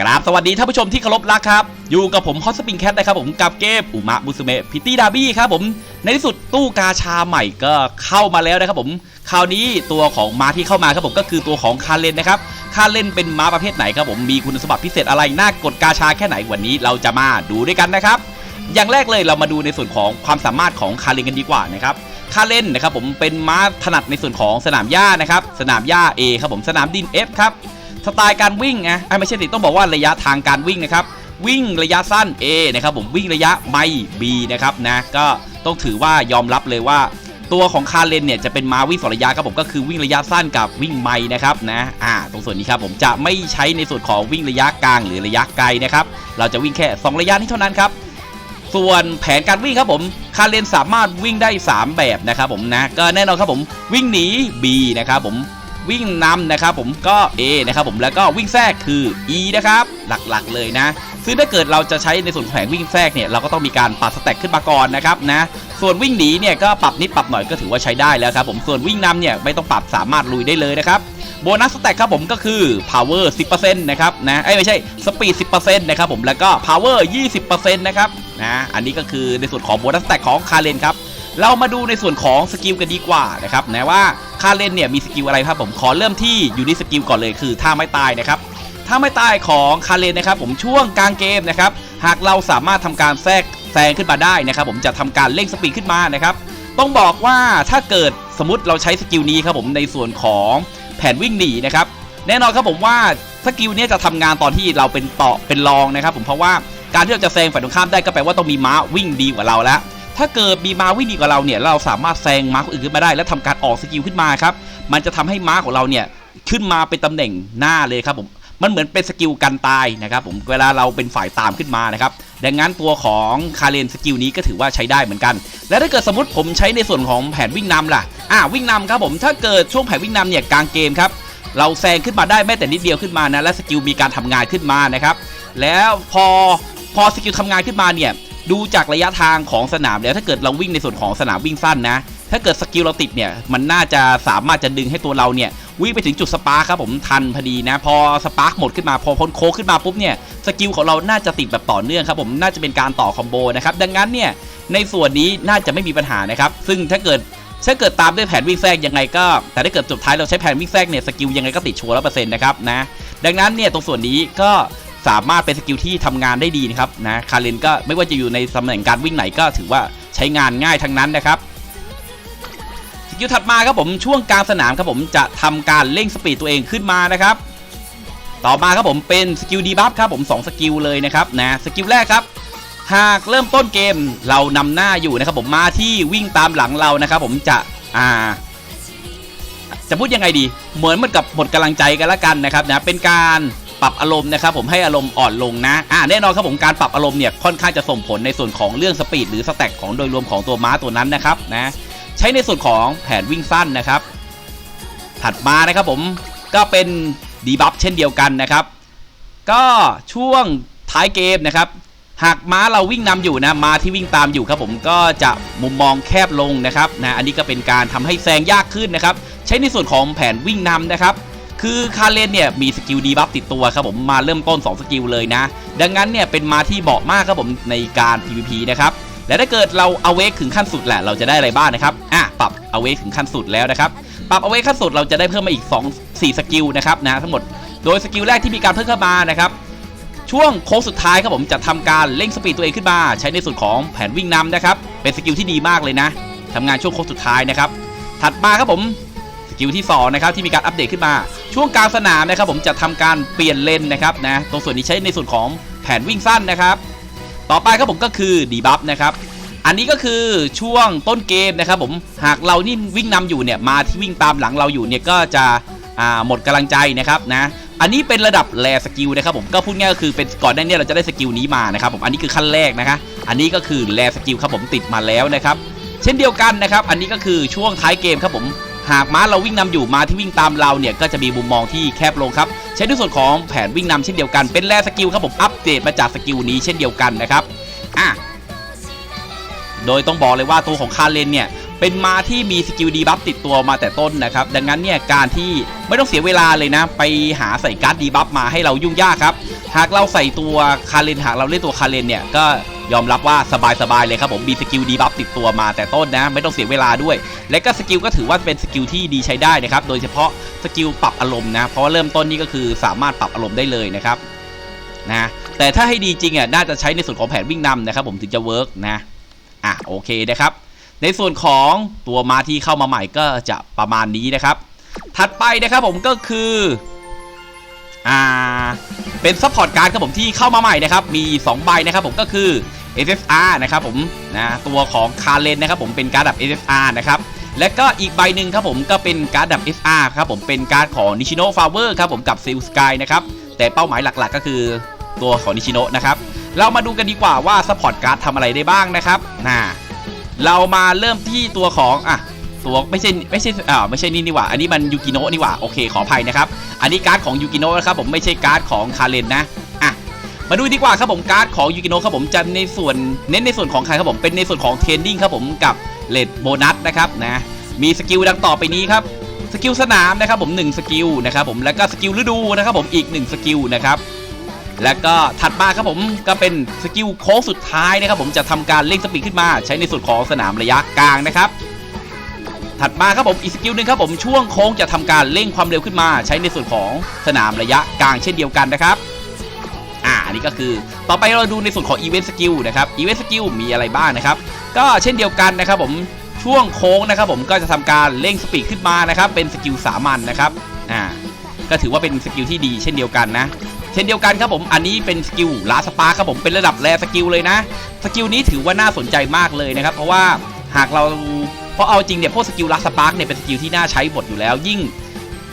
กราบสวัสดีท่านผู้ชมที่เคารพรักครับ อยู่กับผมฮอตสปริงแคทนะครับผมกับเกมอุมะบุสเมะพิตตี้ดาบี้ครับผมในที่สุดตู้กาชาใหม่ก็เข้ามาแล้วนะครับผมคราวนี้ตัวของม้าที่เข้ามาครับผมก็คือตัวของคาเลนนะครับคาเลนเป็นม้าประเภทไหนครับผมมีคุณสมบัติพิเศษอะไรน่ากดกาชาแค่ไหนวันนี้เราจะมาดูด้วยกันนะครับ อย่างแรกเลยเรามาดูในส่วนของความสามารถของคาเลนกันดีกว่านะครับคาเลนนะครับผมเป็นม้าถนัดในส่วนของสนามหญ้านะครับสนามหญ้า A ครับผมสนามดิน F ครับ สไตล์การวิ่งนะไอ้ไม่ใช่สิต้องบอกว่าระยะทางการวิ่งนะครับวิ่งระยะสั้น A นะครับผมวิ่งระยะไม่ B นะครับนะก็ต้องถือว่ายอมรับเลยว่าตัวของคาเลนเนี่ยจะเป็นมาวิ่งสองระยะครับผมก็คือวิ่งระยะสั้นกับวิ่งไม่นะครับนะอ่าตรงส่วนนี้ครับผมจะไม่ใช้ในส่วนของวิ่งระยะกลางหรือระยะไกลนะครับเราจะวิ่งแค่ 2 ระยะนี้เท่านั้นครับส่วนแผนการวิ่งครับผมคาเลนสามารถวิ่งได้ 3 แบบนะครับผมนะก็แน่นอนครับผมวิ่งหนี B นะครับผม วิ่งนำนะครับผมก็ A นะครับผมแล้วก็วิ่งแทรกคือ E นะครับหลักๆเลยนะซึ่งถ้าเกิดเราจะใช้ในส่วนของแผนวิ่งแทรกเนี่ยเราก็ต้องมีการปรับสแต็กขึ้นมาก่อนนะครับนะส่วนวิ่งหนีเนี่ยก็ปรับนิดปรับหน่อยก็ถือว่าใช้ได้แล้วครับผมส่วนวิ่งนำเนี่ยไม่ต้องปรับสามารถลุยได้เลยนะครับโบนัสสแต็กครับผมก็คือ power 10%นะครับนะเอ้ไม่ใช่ speed 10%นะครับผมแล้วก็ power 20%นะครับนะอันนี้ก็คือในส่วนของโบนัสสแต็กของคาเลนครับเรามาดูในส่วนของสกิลกันดีกว่านะครับนะว่า คาเลนเนี่ยมีสกิลอะไรครับผมขอเริ่มที่อยู่ในสกิลก่อนเลยคือท่าไม่ตายนะครับท่าไม่ตายของคาเลนนะครับผมช่วงกลางเกมนะครับหากเราสามารถทำการแทรกแซงขึ้นมาได้นะครับผมจะทำการเร่งสปีดขึ้นมานะครับต้องบอกว่าถ้าเกิดสมมติเราใช้สกิลนี้ครับผมในส่วนของแผนวิ่งหนีนะครับแน่นอนครับผมว่าสกิลนี้จะทำงานตอนที่เราเป็นต่อเป็นรองนะครับผมเพราะว่าการที่เราจะแซงฝ่ายตรงข้ามได้ก็แปลว่าต้องมีม้าวิ่งดีกว่าเราแล้ว ถ้าเกิดมีม้าวิ่งดีกว่าเราเนี่ยเราสามารถแซงม้าคนอื่นขึ้นมาได้ แล้วทำการออกสกิลขึ้นมาครับมันจะทำให้ม้าของเราเนี่ยขึ้นมาเป็นตำแหน่งหน้าเลยครับผมมันเหมือนเป็นสกิลกันตายนะครับผมเวลาเราเป็นฝ่ายตามขึ้นมานะครับดังนั้นตัวของคาเรนสกิลนี้ก็ถือว่าใช้ได้เหมือนกัน แล้วถ้าเกิดสมมติผมใช้ในส่วนของแผนวิ่งนำล่ะอ่าวิ่งนำครับผมถ้าเกิดช่วงแผนวิ่งนำเนี่ยกลางเกมครับเราแซงขึ้นมาได้แม้แต่นิดเดียวขึ้นมานะและสกิลมีการทำงานขึ้นมานะครับแล้วพอพอสกิลทำงานขึ้นมาเนี่ย ดูจากระยะทางของสนามแล้วถ้าเกิดเราวิ่งในส่วนของสนามวิ่งสั้นนะ ถ้าเกิดสกิลเราติดเนี่ยมันน่าจะสามารถจะดึงให้ตัวเราเนี่ยวิ่งไปถึงจุดสปาร์ครับผมทันพอดีนะ พอสปาร์คหมดขึ้นมาพอพ้นโค้ขึ้นมาปุ๊บเนี่ยสกิลของเราน่าจะติดแบบต่อเนื่องครับผมน่าจะเป็นการต่อคอมโบนะครับดังนั้นเนี่ยในส่วนนี้น่าจะไม่มีปัญหานะครับซึ่งถ้าเกิดถ้าเกิดตามด้วยแผนวิ่งแทรกยังไงก็ แต่ถ้าเกิดสุดท้ายเราใช้แผนวิ่งแทรกเนี่ยสกิลยังไงก็ติดชัวร์ร้อเปอร์เซ็นต์นะครับนะดังนั้นเนี่ยตรงส่วนนี้ก็ สามารถเป็นสกิลที่ทำงานได้ดีนะครับนะคาเลนก็ไม่ว่าจะอยู่ในตำแหน่งการวิ่งไหนก็ถือว่าใช้งานง่ายทั้งนั้นนะครับสกิลถัดมาครับผมช่วงกลางสนามครับผมจะทำการเร่งสปีดตัวเองขึ้นมานะครับ ต่อมาครับผมเป็นสกิลดีบัฟครับผม2สกิลเลยนะครับนะสกิลแรกครับหากเริ่มต้นเกมเรานำหน้าอยู่นะครับผมมาที่วิ่งตามหลังเรานะครับผมจะอ่าจะพูดยังไงดี เหมือนเหมือนกับหมดกำลังใจกันละกันนะครับนะเป็นการ ปรับอารมณ์นะครับผมให้อารมณ์อ่อนลงนะอ่าแน่นอนครับผมการปรับอารมณ์เนี่ยค่อนข้างจะส่งผลในส่วนของเรื่องสปีดหรือสแต็กของโดยรวมของตัวม้าตัวนั้นนะครับนะใช้ในส่วนของแผนวิ่งสั้นนะครับ ถัดมานะครับผมก็เป็นดีบัฟเช่นเดียวกันนะครับ ก็ช่วงท้ายเกมนะครับหากม้าเราวิ่งนำอยู่นะม้าที่วิ่งตามอยู่ครับผมก็จะมุมมองแคบลงนะครับนะอันนี้ก็เป็นการทำให้แซงยากขึ้นนะครับ ใช้ในส่วนของแผนวิ่งนำนะครับ คือคาเลนเนี่ยมีสกิลดีบัฟติดตัวครับผมมาเริ่มต้น 2 สกิลเลยนะ ดังนั้นเนี่ยเป็นมาที่เหมาะมากครับผมในการ PVP นะครับและถ้าเกิดเราเอาเวกถึงขั้นสุดแหละเราจะได้อะไรบ้างนะครับอะปรับเอาเวกถึงขั้นสุดแล้วนะครับปรับเอาเวกขั้นสุดเราจะได้เพิ่มมาอีก 2 4 สกิลนะครับนะทั้งหมดโดยสกิลแรกที่มีการเพิ่มเข้ามานะครับช่วงโค้งสุดท้ายครับผมจะทำการเร่งสปีดตัวเองขึ้นมา ใช้ในส่วนของแผนวิ่งนำนะครับเป็นสกิลที่ดีมากเลยนะทำงานช่วงโค้งสุดท้ายนะครับถัดมาครับผม สกิลที่2นะครับที่มีการอัปเดตขึ้นมา ช่วงกลางสนามนะครับ ผมจะทำการเปลี่ยนเลนนะครับนะตรงส่วนนี้ใช้ในส่วนของแผนวิ่งสั้นนะครับ ต่อไปครับผมก็คือดีบัฟนะครับอันนี้ก็คือช่วงต้นเกมนะครับผมหากเรานี่วิ่งนำอยู่เนี่ยมาที่วิ่งตามหลังเราอยู่เนี่ยก็จะหมดกำลังใจนะครับนะอันนี้เป็นระดับแรสกิลนะครับผมก็พูดง่ายก็คือเป็นก่อนหน้านี้เราจะได้สกิลนี้มานะครับผมอันนี้คือขั้นแรกนะคะอันนี้ก็คือแรสกิลครับผมติดมาแล้วนะครับ เช่นเดียวกันนะครับ อันนี้ก็คือช่วงท้ายเกมครับผม หากม้าเราวิ่งนำอยู่มาที่วิ่งตามเราเนี่ยก็จะมีมุมมองที่แคบลงครับใช้ในส่วนของแผนวิ่งนำเช่นเดียวกันเป็นแร่สกิลครับผมอัปเดตมาจากสกิลนี้เช่นเดียวกันนะครับอะโดยต้องบอกเลยว่าตัวของคาเลนเนี่ยเป็นม้าที่มีสกิลดีบัฟติดตัวมาแต่ต้นนะครับ ดังนั้นเนี่ยการที่ไม่ต้องเสียเวลาเลยนะ ไปหาใส่การ์ดดีบัฟมาให้เรายุ่งยากครับ หากเราใส่ตัวคาเลนหากเราเล่นตัวคาเลนเนี่ยก็ ยอมรับว่าสบายๆเลยครับผมมีสกิลดีบัฟติดตัวมาแต่ต้นนะ ไม่ต้องเสียเวลาด้วย และก็สกิลก็ถือว่าเป็นสกิลที่ดีใช้ได้นะครับ โดยเฉพาะสกิลปรับอารมณ์นะ เพราะว่าเริ่มต้นนี่ก็คือสามารถปรับอารมณ์ได้เลยนะครับนะแต่ถ้าให้ดีจริงอะน่าจะใช้ในส่วนของแผนวิ่งนำนะครับ ผมถึงจะเวิร์กนะอะโอเคนะครับ ในส่วนของตัวมาที่เข้ามาใหม่ก็จะประมาณนี้นะครับ ถัดไปนะครับผมก็คืออ่าเป็นซัพพอร์ตการ์ดครับผมที่เข้ามาใหม่นะครับ มี 2 ใบนะครับผมก็คือ SSR นะครับผมนะตัวของคาเลนนะครับผมเป็นการ์ดดับ SSR นะครับและก็อีกใบหนึ่งครับผมก็เป็นการ์ดดับ SR ครับผมเป็นการ์ดของนิชิโนฟาวเวอร์ครับผมกับซิลสกายนะครับแต่เป้าหมายหลักๆ ก็คือตัวของนิชิโนนะครับเรามาดูกันดีกว่าว่าซัพพอร์ตการ์ดทำอะไรได้บ้างนะครับนะเรามาเริ่มที่ตัวของอะตัวไม่ใช่ไม่ใช่อ่าไม่ใช่นี่นี่หว่า อันนี้มันยูกิโนะนี่หว่าโอเคขออภัยนะครับ อันนี้การ์ดของยูกิโนะนะครับผมไม่ใช่การ์ดของคาเลนนะ มาดูดีกว่าครับผมการ์ดของยูกิโนะครับผมจะในส่วนเน้นในส่วนของใครครับผมเป็นในส่วนของเทรนดิ้งครับผมกับเลดโบนัสนะครับนะมีสกิลดังต่อไปนี้ครับสกิลสนามนะครับผม1สกิลนะครับผมแล้วก็สกิลฤดูนะครับผมอีก1สกิลนะครับแล้วก็ถัดมาครับผมก็เป็นสกิลโค้งสุดท้ายนะครับผมจะทำการเร่งสปีดขึ้นมาใช้ในส่วนของสนามระยะกลางนะครับถัดมาครับผมอีกสกิลหนึ่งครับผมช่วงโค้งจะทำการเร่งความเร็วขึ้นมา ใช้ในส่วนของสนามระยะกลางเช่นเดียวกันนะครับ อันนี้ก็คือ ต่อไปเราดูในส่วนของอีเวนต์สกิลนะครับอีเวนต์สกิลมีอะไรบ้างนะครับ ก็เช่นเดียวกันนะครับผมช่วงโค้งนะครับผมก็จะทำการเร่งสปีดขึ้นมานะครับเป็นสกิลสามัญนะครับอ่าก็ถือว่าเป็นสกิลที่ดีเช่นเดียวกันนะ เช่นเดียวกันครับผมอันนี้เป็นสกิลลาสปาครับผมเป็นระดับแรสกิลเลยนะ สกิลนี้ถือว่าน่าสนใจมากเลยนะครับ เพราะว่าหากเราเพราะเอาจริงเนี่ยพวกสกิลลาสปาร์กเนี่ยเป็นสกิลที่น่าใช้บทอยู่แล้วยิ่ง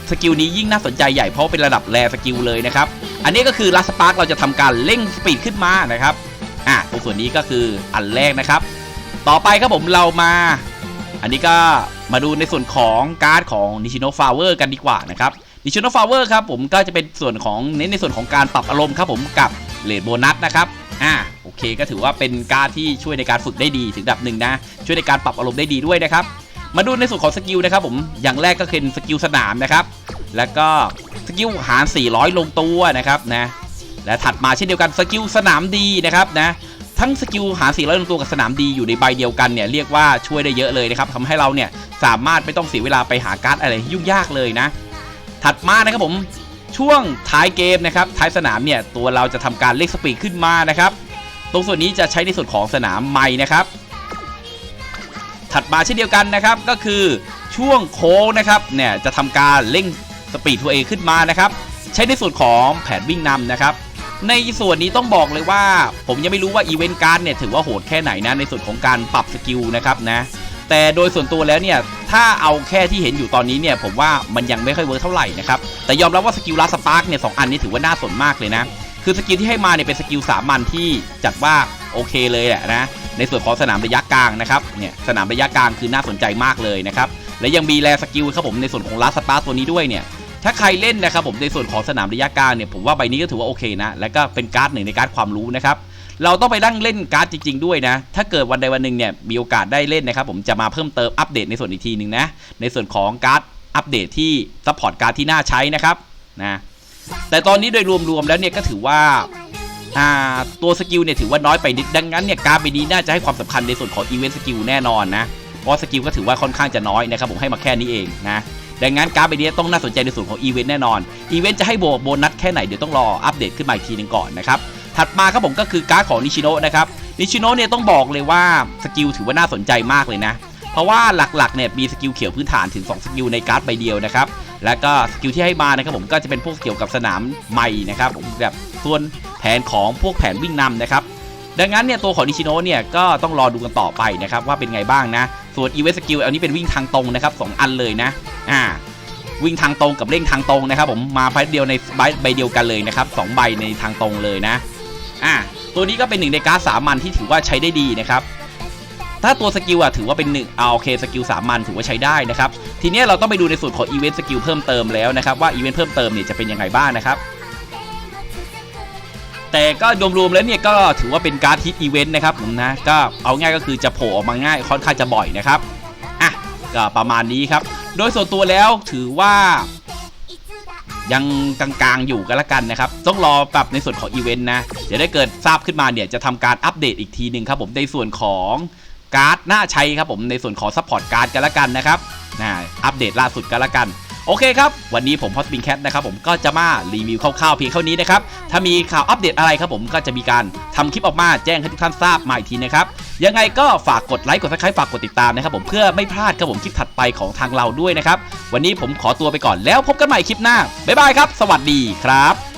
สกิลนี้ยิ่งน่าสนใจใหญ่เพราะเป็นระดับแรสกิลเลยนะครับ อันนี้ก็คือลาสปาร์กเราจะทำการเร่งสปีดขึ้นมานะครับอะตรงส่วนนี้ก็คืออันแรกนะครับ ต่อไปครับผมเรามา อันนี้ก็มาดูในส่วนของการ์ดของนิชิโนฟาเวอร์กันดีกว่านะครับนิชิโนฟาเวอร์ครับผมก็จะเป็นส่วนของเน้นในส่วนของการปรับอารมณ์ครับผมกับเลดโบนัสนะครับอ่าโอเคก็ถือว่าเป็นการดที่ช่วยในการฝึกได้ดีถึงระดับหนึ่งนะ ช่วยในการปรับอารมณ์ได้ดีด้วยนะครับ มาดูในส่วนของสกิลนะครับผม อย่างแรกก็คือสกิลสนามนะครับ แล้วก็สกิลหาร 400 ลงตัวนะครับนะ และถัดมาเช่นเดียวกันสกิลสนามดีนะครับนะ ทั้งสกิลหาร 400 ลงตัวกับสนามดีอยู่ในใบเดียวกันเนี่ยเรียกว่าช่วยได้เยอะเลยนะครับทำให้เราเนี่ยสามารถไม่ต้องเสียเวลาไปหาการ์ดอะไรยุ่งยากเลยนะ ถัดมานะครับผมช่วงท้ายเกมนะครับท้ายสนามเนี่ยตัวเราจะทำการเล่นสปีดขึ้นมานะครับ ตรงส่วนนี้จะใช้ในส่วนของสนามใหม่นะครับ ถัดมาเช่นเดียวกันนะครับก็คือช่วงโค้งนะครับเนี่ยจะทำการเร่งสปีดตัวเองขึ้นมานะครับใช้ในส่วนของแผนวิ่งนำนะครับในส่วนนี้ต้องบอกเลยว่า ผมยังไม่รู้ว่าอีเวนต์การ์ดเนี่ยถือว่าโหดแค่ไหนนะในส่วนของการปรับสกิลนะครับนะแต่โดยส่วนตัวแล้วเนี่ยถ้าเอาแค่ที่เห็นอยู่ตอนนี้เนี่ยผมว่ามันยังไม่ค่อยเวิร์กเท่าไหร่นะครับแต่ยอมรับว่าสกิลลาสปาร์กเนี่ยสอันนี้ถือว่าน่าสนมากเลยนะคือสกิลที่ให้มาเนี่ยเป็นสกิลสามัญที่จัดว่าโอเคเลยแหละนะ ในส่วนของสนามระยะกลางนะครับเนี่ยสนามระยะกลางคือน่าสนใจมากเลยนะครับและยังมีแรสกิลครับผมในส่วนของลาสปาร์ตัวนี้ด้วยเนี่ยถ้าใครเล่นนะครับผมในส่วนของสนามระยะกลางเนี่ยผมว่าใบนี้ก็ถือว่าโอเคนะแล้วก็เป็นการ์ดหนึ่งในการ์ดความรู้นะครับเราต้องไปนั่งเล่นการ์ดจริง ๆ ด้วยนะ ถ้าเกิดวันใดวันหนึ่งเนี่ยมีโอกาสได้เล่นนะครับผมจะมาเพิ่มเติมอัปเดตในส่วนอีกทีหนึ่งนะในส่วนของการ์ดอัปเดตที่ซัพพอร์ตการ์ดที่น่าใช้นะครับนะแต่ตอนนี้โดยรวมๆแล้วเนี่ยก็ถือว่า อ่าตัวสกิลเนี่ยถือว่าน้อยไปนิดดังนั้นเนี่ยการ์ดใบนี้น่าจะให้ความสำคัญในส่วนของอีเวนต์สกิลแน่นอนนะเพราะสกิลก็ถือว่าค่อนข้างจะน้อยนะครับผมให้มาแค่นี้เองนะดังนั้นการ์ดใบนี้ต้องน่าสนใจในส่วนของอีเวนต์แน่นอน อีเวนต์จะให้โบโบนัสแค่ไหนเดี๋ยวต้องรออัปเดตขึ้นมาอีกทีหนึงก่อนนะครับ ถัดมาครับผมก็คือการ์ดของนิชิโนะนะครับ นิชิโนะเนี่ยต้องบอกเลยว่าสกิลถือว่าน่าสนใจมากเลยนะ เพราะว่าหลักๆเนี่ยมีสกิลเขียวพื้นฐานถึง 2 สกิลในการ์ดใบเดียวนะครับ แล้วก็สกิลที่ให้มานะครับผมก็จะเป็นพวกเกี่ยวกับสนามใหม่นะครับผมแบบส่วนแผนของพวกแผนวิ่งนำนะครับดังนั้นเนี่ยตัวของนิชิโนะเนี่ยก็ต้องรอดูกันต่อไปนะครับว่าเป็นไงบ้างนะ ส่วนอีเวสกิลอันนี้เป็นวิ่งทางตรงนะครับสองอันเลยนะอ่าวิ่งทางตรงกับเร่งทางตรงนะครับ ผมมาใบเดียวในใบใบเดียวกันเลยนะครับสองใบในทางตรงเลยนะอะตัวนี้ก็เป็นหนึ่งในการ์ดสามัญที่ถือว่าใช้ได้ดีนะครับ ถ้าตัวสกิลอะถือว่าเป็นหนึ่งเอาโอเคสกิลสามัญถือว่าใช้ได้นะครับ ทีนี้เราต้องไปดูในส่วนของอีเวนต์สกิลเพิ่มเติมแล้วนะครับว่าอีเวนต์เพิ่มเติมเนี่ยจะเป็นยังไงบ้างนะครับแต่ก็รวมๆแล้วเนี่ยก็ถือว่าเป็นการ์ดฮิตอีเวนต์นะครับผมนะก็เอาง่ายก็คือจะโผล่ออกมาง่ายค่อนข้างจะบ่อยนะครับอะก็ประมาณนี้ครับ โดยส่วนตัวแล้วถือว่ายังกลางๆอยู่กันละกันนะครับ ต้องรอปรับในส่วนของอีเวนต์นะ เดี๋ยวได้เกิดทราบขึ้นมาเนี่ยจะทำการอัปเดตอีกทีหนึ่งครับผมในส่วนของ การ์ดหน้าใช้ครับผมในส่วนของซัพพอร์ตการ์ดกันละกันนะครับนะอัปเดตล่าสุดกันละกัน โอเคครับ วันนี้ผมพอสปิงแคทนะครับผมก็จะมารีวิวคร่าวๆเพียงเท่านี้นะครับ ถ้ามีข่าวอัปเดตอะไรครับผมก็จะมีการทำคลิปออกมาแจ้งให้ทุกท่านทราบมาอีกทีนะครับ ยังไงก็ฝากกดไลค์กดซับสไครต์ฝากกดติดตามนะครับผมเพื่อไม่พลาดครับผมคลิปถัดไปของทางเราด้วยนะครับ วันนี้ผมขอตัวไปก่อนแล้วพบกันใหม่คลิปหน้าบ๊ายบายครับ สวัสดีครับ